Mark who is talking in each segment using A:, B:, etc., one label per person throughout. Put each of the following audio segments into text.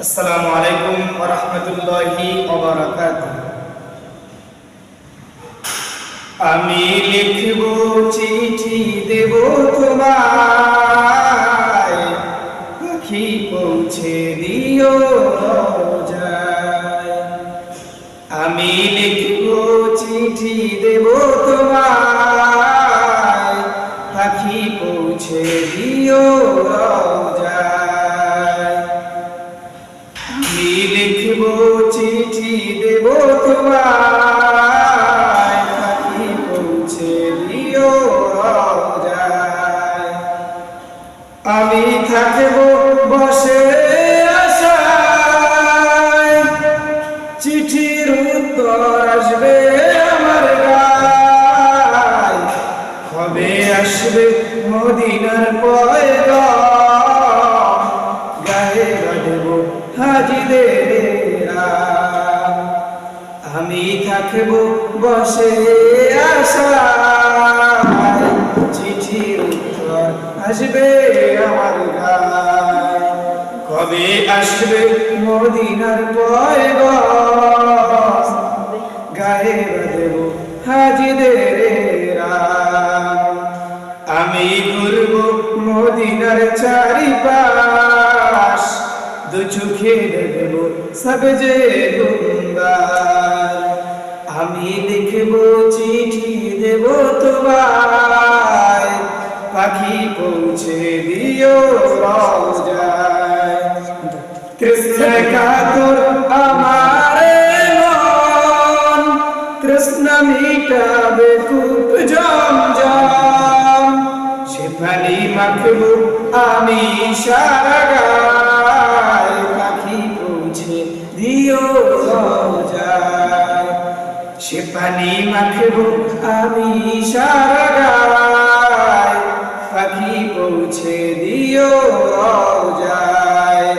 A: আসসালামু আলাইকুম ওয়া রাহমাতুল্লাহি ওয়া বারাকাতুহু। আমি লিখব, চিঠি দেব তোমায়, পাখি পৌঁছে দিও আমি লিখব, চিঠি দেব তোমায়, পাখি পৌঁছে দিও রোজায়। চিঠি দেব তোমায়। আমি থাকব বসে আশায়। উত্তর আসবে আমার কবে আসবে মদিনার পয়গাম গায়ে আমি ঘুরব মদিনার চারিপাশ। দু চোখে দেখব সব যে গুন্দার আমি লিখব, চিঠি দেব তোমায়, পাখি পৌঁছে দিও কৃষ্ণ কাতর আমার মন, কৃষ্ণ মিটাবে কূপ জম জম সে পানি আমি সারা দিও সে পানি মাখবো, আমি সারা গায় পাখি পৌঁছে দিও রওজায়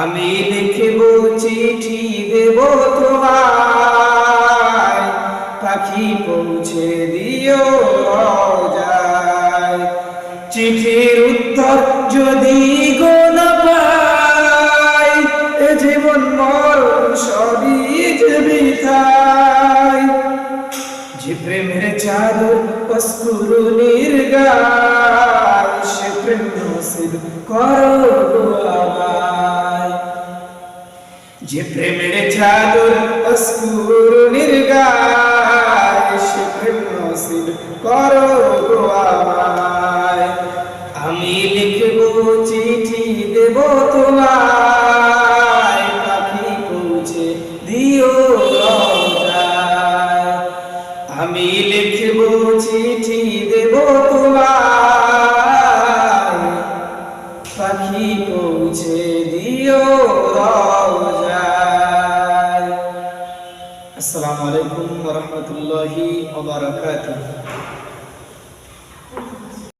A: আমি লিখব চিঠি দেব তোমায়। পাখি পৌঁছে দিও রওজায় চিঠির উত্তর যদি প্রেমের চাদর অস্কুরুনির গায় সে প্রেম নসিব করো গো আমায় যে প্রেমের চাদর অস্কুরুনির গায় সে প্রেম নসিব করো আমি লিখব চিঠি দেব তোমায়। পাখি পৌঁছে দিও রওজায়। আসসালামু আলাইকুম ওয়া রাহমাতুল্লাহি ওয়া বারাকাতুহু।